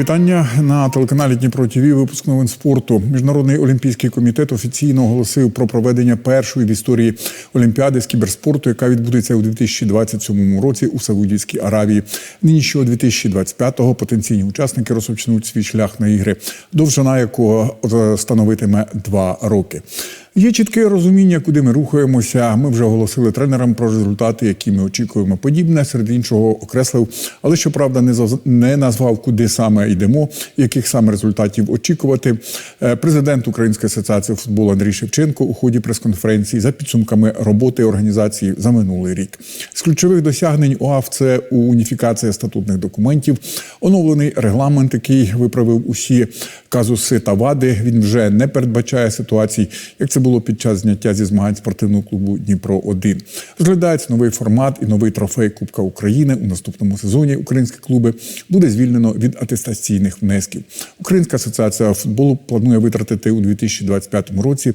вітання на телеканалі Дніпро ТВ. Випуск новин спорту. Міжнародний олімпійський комітет офіційно оголосив про проведення першої в історії олімпіади з кіберспорту, яка відбудеться у 2027 році у Саудівській Аравії. Нині що 2025-го потенційні учасники розпочнуть свій шлях на ігри, довжина якого становитиме два роки. Є чітке розуміння, куди ми рухаємося. Ми вже оголосили тренерам про результати, які ми очікуємо. Подібне серед іншого окреслив, але щоправда, не не назвав, куди саме йдемо, яких саме результатів очікувати. Е, Президент Української асоціації футболу Андрій Шевченко у ході прес-конференції за підсумками роботи організації за минулий рік. З ключових досягнень ОАФ це уніфікація статутних документів, оновлений регламент, який виправив усі казуси та вади. Він вже не передбачає ситуацій, як це було під час зняття зі змагань спортивного клубу Дніпро 1 Розглядається новий формат і новий трофей Кубка України у наступному сезоні. Українські клуби буде звільнено від атестаційних внесків. Українська асоціація футболу планує витратити у 2025 році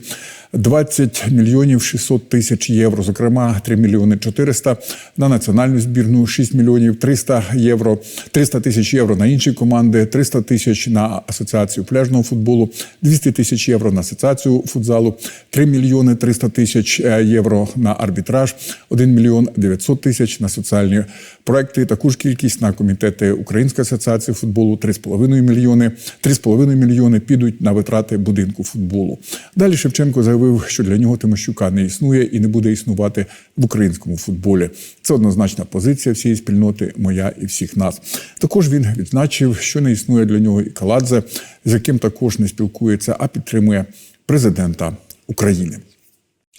20 мільйонів 600 тисяч євро, зокрема 3 мільйони 400 на національну збірну, 6 мільйонів 300 євро, 300 тисяч євро на інші команди, 300 тисяч на асоціацію пляжного футболу, 200 тисяч євро на асоціацію футзалу, 3 мільйони 300 тисяч е, євро на арбітраж, 1 мільйон 900 тисяч на соціальні проекти. Таку ж кількість на комітети Української асоціації футболу 3,5 мільйони. 3,5 мільйони підуть на витрати будинку футболу. Далі Шевченко заявив, що для нього Тимощука не існує і не буде існувати в українському футболі. Це однозначна позиція всієї спільноти, моя і всіх нас. Також він відзначив, що не існує для нього і Каладзе, з яким також не спілкується, а підтримує президента України.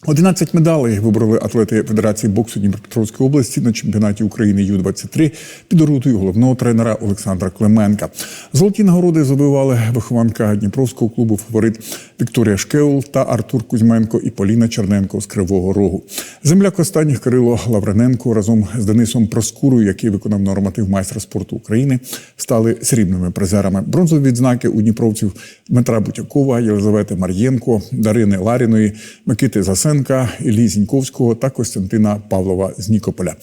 11 медалей вибороли атлети Федерації боксу Дніпропетровської області на чемпіонаті України Ю-23 під орутою головного тренера Олександра Клименка. Золоті нагороди забивали вихованка Дніпровського клубу фаворит Вікторія Шкеул та Артур Кузьменко і Поліна Черненко з Кривого Рогу. Земляк останніх Кирило Лаврененко разом з Денисом Проскурою, який виконав норматив майстра спорту України, стали срібними призерами. Бронзові відзнаки у дніпровців Дмитра Бутякова, Єлизавети Мар'єнко, Дарини Ларіної, Микити Засенка, Іллі Зіньковського та Костянтина Павлова з Нікополя.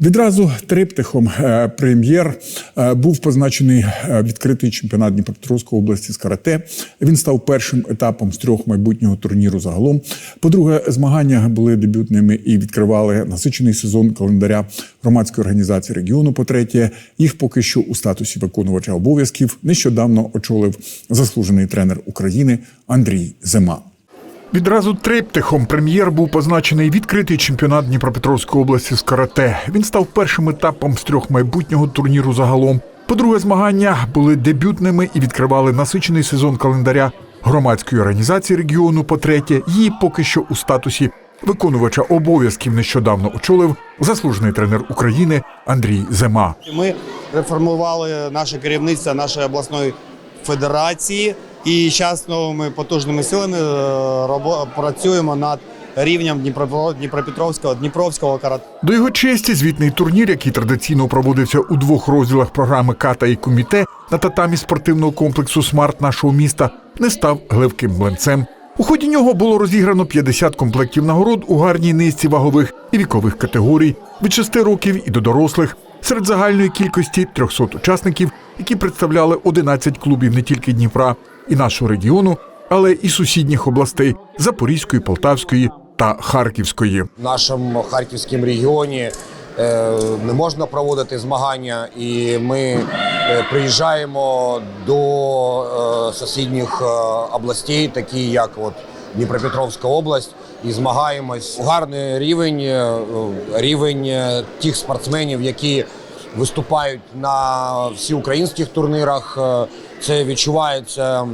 Відразу триптихом е, прем'єр е, був позначений е, відкритий чемпіонат Дніпропетровської області з карате. Він став першим етапом з трьох майбутнього турніру загалом. По-друге, змагання були дебютними і відкривали насичений сезон календаря громадської організації регіону. По-третє, їх поки що у статусі виконувача обов'язків нещодавно очолив заслужений тренер України Андрій Зима. Відразу триптихом прем'єр був позначений відкритий чемпіонат Дніпропетровської області з карате. Він став першим етапом з трьох майбутнього турніру загалом. По-друге, змагання були дебютними і відкривали насичений сезон календаря громадської організації регіону. По-третє, її поки що у статусі виконувача обов'язків нещодавно очолив заслужений тренер України Андрій Зима. Ми реформували наше керівництво нашої обласної федерації і зараз новими потужними силами е, працюємо над рівнем Дніпро- Дніпропетровського Дніпровського карате. До його честі звітний турнір, який традиційно проводився у двох розділах програми Ката і Коміте на татамі спортивного комплексу Смарт нашого міста, не став гливким млинцем. У ході нього було розіграно 50 комплектів нагород у гарній низці вагових і вікових категорій від 6 років і до дорослих. Серед загальної кількості 300 учасників, які представляли 11 клубів не тільки Дніпра і нашого регіону, але і сусідніх областей Запорізької, Полтавської та Харківської. В нашому харківському регіоні е, не можна проводити змагання, і ми е, приїжджаємо до е, сусідніх областей, такі як от Дніпропетровська область, і змагаємось. Гарний рівень, рівень тих спортсменів, які виступають на всеукраїнських турнірах. Е, Це відчувається.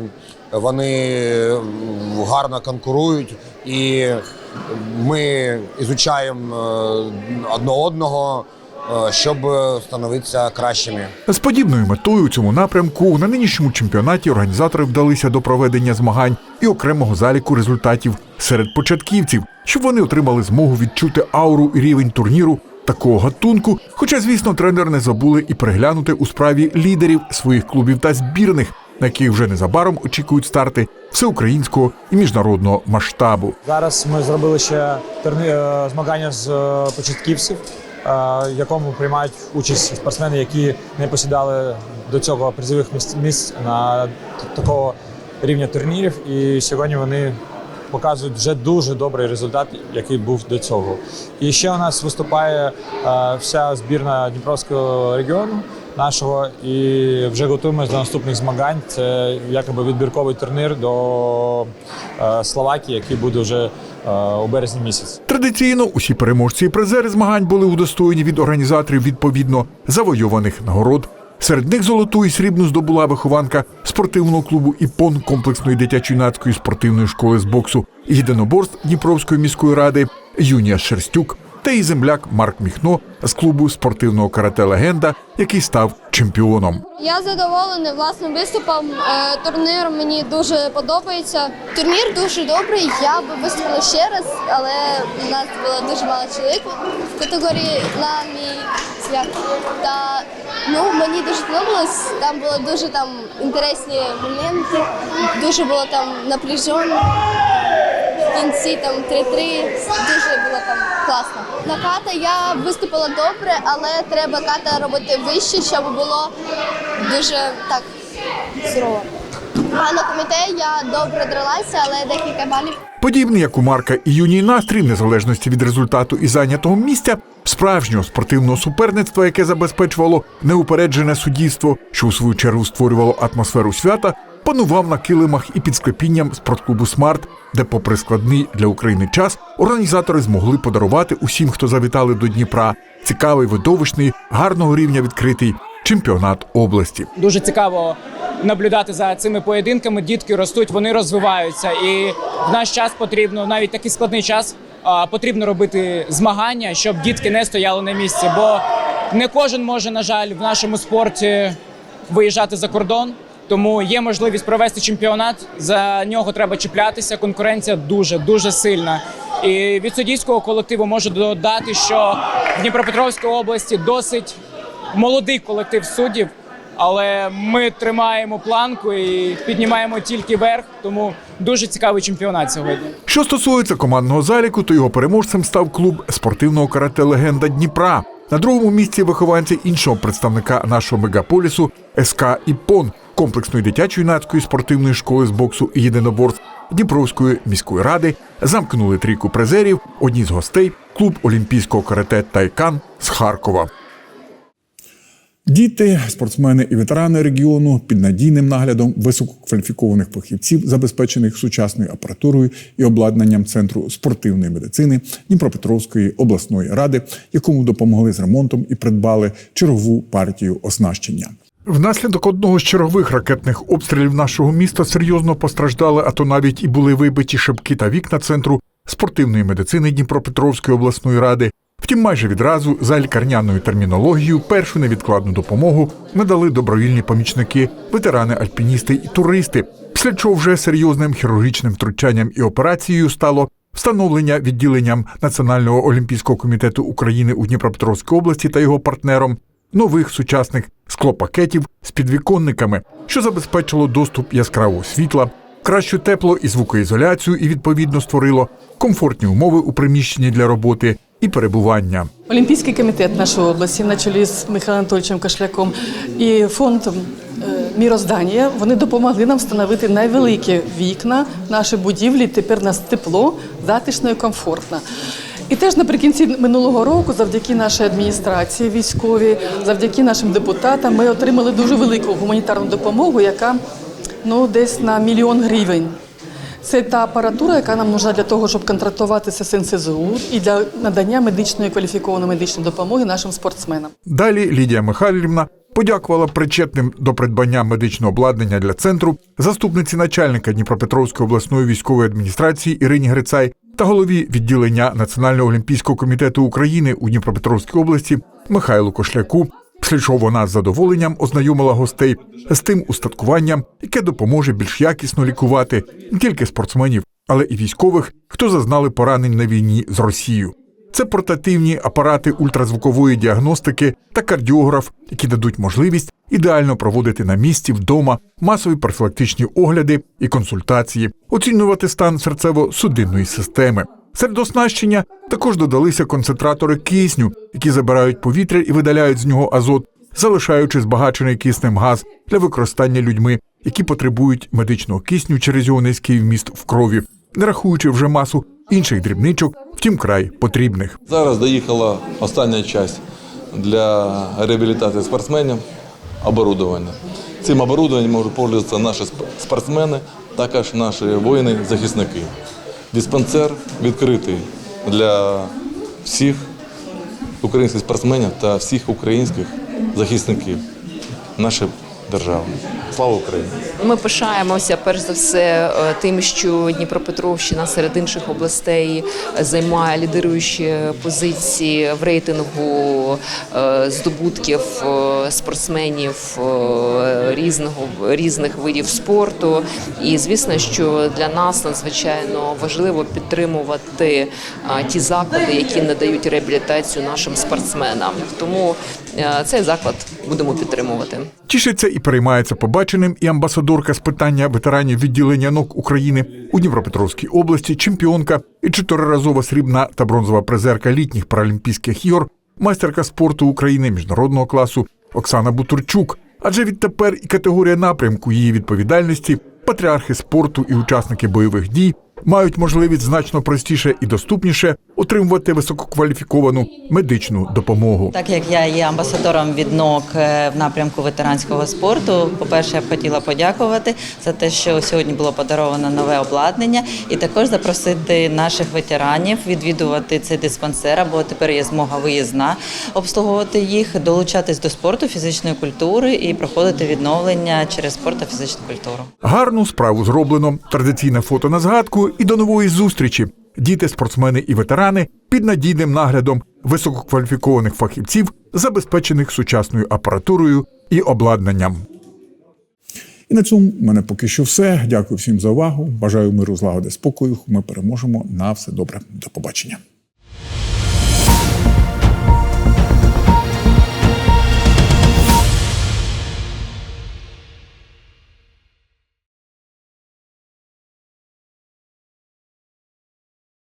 Вони гарно конкурують і ми ізучаємо е, одне одного, е, щоб становитися кращими. З подібною метою у цьому напрямку на нинішньому чемпіонаті організатори вдалися до проведення змагань і окремого заліку результатів серед початківців, щоб вони отримали змогу відчути ауру і рівень турніру такого гатунку. Хоча, звісно, тренери не забули і переглянути у справі лідерів своїх клубів та збірних, на яких вже незабаром очікують старти всеукраїнського і міжнародного масштабу. Зараз ми зробили ще е, змагання з е, початківців. якому приймають участь спортсмени, які не посідали до цього призових місць, місць на такого рівня турнірів. І сьогодні вони показують вже дуже добрий результат, який був до цього. І ще у нас виступає е, вся збірна Дніпровського регіону нашого, і вже готуємося до наступних змагань. Це якоби відбірковий турнір до е, Словакії, який буде вже е, у березні місяці. Традиційно усі переможці і призери змагань були удостоєні від організаторів відповідно завойованих нагород. Серед них золоту і срібну здобула вихованка спортивного клубу ІПОН комплексної дитячо-юнацької спортивної школи з боксу і єдиноборств Дніпровської міської ради Юнія Шерстюк та її земляк Марк Міхно з клубу спортивного карате Легенда, який став чемпіоном. Я задоволений власним виступом. Е, Турнір мені дуже подобається. Турнір дуже добрий. Я би виступила ще раз, але у нас було дуже мало чоловік в категорії на мій свят. Та ну мені дуже сподобалось. Там були дуже там інтересні моменти. Дуже було там напряжено. В кінці там 3-3. Дуже було там класно. На ката я виступила добре, але треба ката робити вище, щоб було дуже так сурово. А на комітет я добре дралася, але декілька балів. Подібний, як у Марка і юній настрій, незалежності від результату і зайнятого місця, справжнього спортивного суперництва, яке забезпечувало неупереджене суддівство, що у свою чергу створювало атмосферу свята, панував на килимах і під склепінням спортклубу Смарт, де, попри складний для України час, організатори змогли подарувати усім, хто завітали до Дніпра, цікавий, видовищний, гарного рівня відкритий чемпіонат області. Дуже цікаво наблюдати за цими поєдинками. Дітки ростуть, вони розвиваються, і в наш час потрібно навіть такий складний час. Потрібно робити змагання, щоб дітки не стояли на місці. Бо не кожен може, на жаль, в нашому спорті виїжджати за кордон. Тому є можливість провести чемпіонат. За нього треба чіплятися. Конкуренція дуже дуже сильна. І від суддівського колективу можу додати, що в Дніпропетровській області досить молодий колектив суддів, але ми тримаємо планку і піднімаємо тільки верх. Тому дуже цікавий чемпіонат сьогодні. Що стосується командного заліку, то його переможцем став клуб спортивного карате Легенда Дніпра. На другому місці вихованці іншого представника нашого мегаполісу СК Іпон комплексної дитячо-юнацької спортивної школи з боксу і єдиноборств Дніпровської міської ради замкнули трійку призерів. Одні з гостей клуб олімпійського карате Тайкан з Харкова. Діти, спортсмени і ветерани регіону під надійним наглядом висококваліфікованих фахівців, забезпечених сучасною апаратурою і обладнанням центру спортивної медицини Дніпропетровської обласної ради, якому допомогли з ремонтом і придбали чергову партію оснащення. Внаслідок одного з чергових ракетних обстрілів нашого міста серйозно постраждали, а то навіть і були вибиті шибки та вікна центру спортивної медицини Дніпропетровської обласної ради. Втім, майже відразу за лікарняною термінологією першу невідкладну допомогу надали добровільні помічники, ветерани, альпіністи і туристи. Після чого вже серйозним хірургічним втручанням і операцією стало встановлення відділенням Національного олімпійського комітету України у Дніпропетровській області та його партнером нових сучасних склопакетів з підвіконниками, що забезпечило доступ яскравого світла, кращу тепло і звукоізоляцію, і відповідно створило комфортні умови у приміщенні для роботи і перебування. Олімпійський комітет нашої області на чолі з Михайлом Анатольовичем Кашляком і фондом е, Міроздання вони допомогли нам встановити найвеликі вікна в нашій будівлі. Тепер нас тепло, затишно і комфортно. І теж наприкінці минулого року, завдяки нашій адміністрації військовій, завдяки нашим депутатам, ми отримали дуже велику гуманітарну допомогу, яка ну десь на мільйон гривень. Це та апаратура, яка нам нужна для того, щоб контрактуватися з НСЗУ і для надання медичної кваліфікованої медичної допомоги нашим спортсменам. Далі Лідія Михайлівна подякувала причетним до придбання медичного обладнання для центру заступниці начальника Дніпропетровської обласної військової адміністрації Ірині Грицай та голові відділення Національного олімпійського комітету України у Дніпропетровській області Михайлу Кошляку. Чого вона з задоволенням ознайомила гостей з тим устаткуванням, яке допоможе більш якісно лікувати не тільки спортсменів, але і військових, хто зазнали поранень на війні з Росією. Це портативні апарати ультразвукової діагностики та кардіограф, які дадуть можливість ідеально проводити на місці вдома масові профілактичні огляди і консультації, оцінювати стан серцево-судинної системи. Серед оснащення також додалися концентратори кисню, які забирають повітря і видаляють з нього азот, залишаючи збагачений киснем газ для використання людьми, які потребують медичного кисню через його низький вміст в крові, не рахуючи вже масу інших дрібничок, втім край потрібних. Зараз доїхала остання часть для реабілітації спортсменів оборудовання. Цим оборудованням можуть пользуватися наші спортсмени, також наші воїни-захисники. Диспансер відкритий для всіх українських спортсменів та всіх українських захисників нашої держави. Слава Україні! Ми пишаємося перш за все е, тим, що Дніпропетровщина серед інших областей займає лідируючі позиції в рейтингу е, здобутків е, спортсменів різного різних видів спорту. І звісно, що для нас надзвичайно важливо підтримувати ті заклади, які надають реабілітацію нашим спортсменам. Тому цей заклад будемо підтримувати. Тішиться і переймається побаченим і амбасадорка з питання ветеранів відділення НОК України у Дніпропетровській області, чемпіонка і чотириразова срібна та бронзова призерка літніх паралімпійських ігор, майстерка спорту України міжнародного класу Оксана Бутурчук. Адже відтепер і категорія напрямку її відповідальності, патріархи спорту і учасники бойових дій мають можливість значно простіше і доступніше отримувати висококваліфіковану медичну допомогу. Так як я є амбасадором від НОК е, в напрямку ветеранського спорту, по-перше, я б хотіла подякувати за те, що сьогодні було подаровано нове обладнання, і також запросити наших ветеранів відвідувати цей диспансер, або тепер є змога виїзна обслуговувати їх, долучатись до спорту, фізичної культури і проходити відновлення через спорт та фізичну культуру. Гарну справу зроблено. Традиційне фото на згадку і до нової зустрічі. Діти, спортсмени і ветерани під надійним наглядом висококваліфікованих фахівців, забезпечених сучасною апаратурою і обладнанням. І на цьому в мене поки що все. Дякую всім за увагу. Бажаю миру, злагоди, спокою. Ми переможемо. На все добре. До побачення.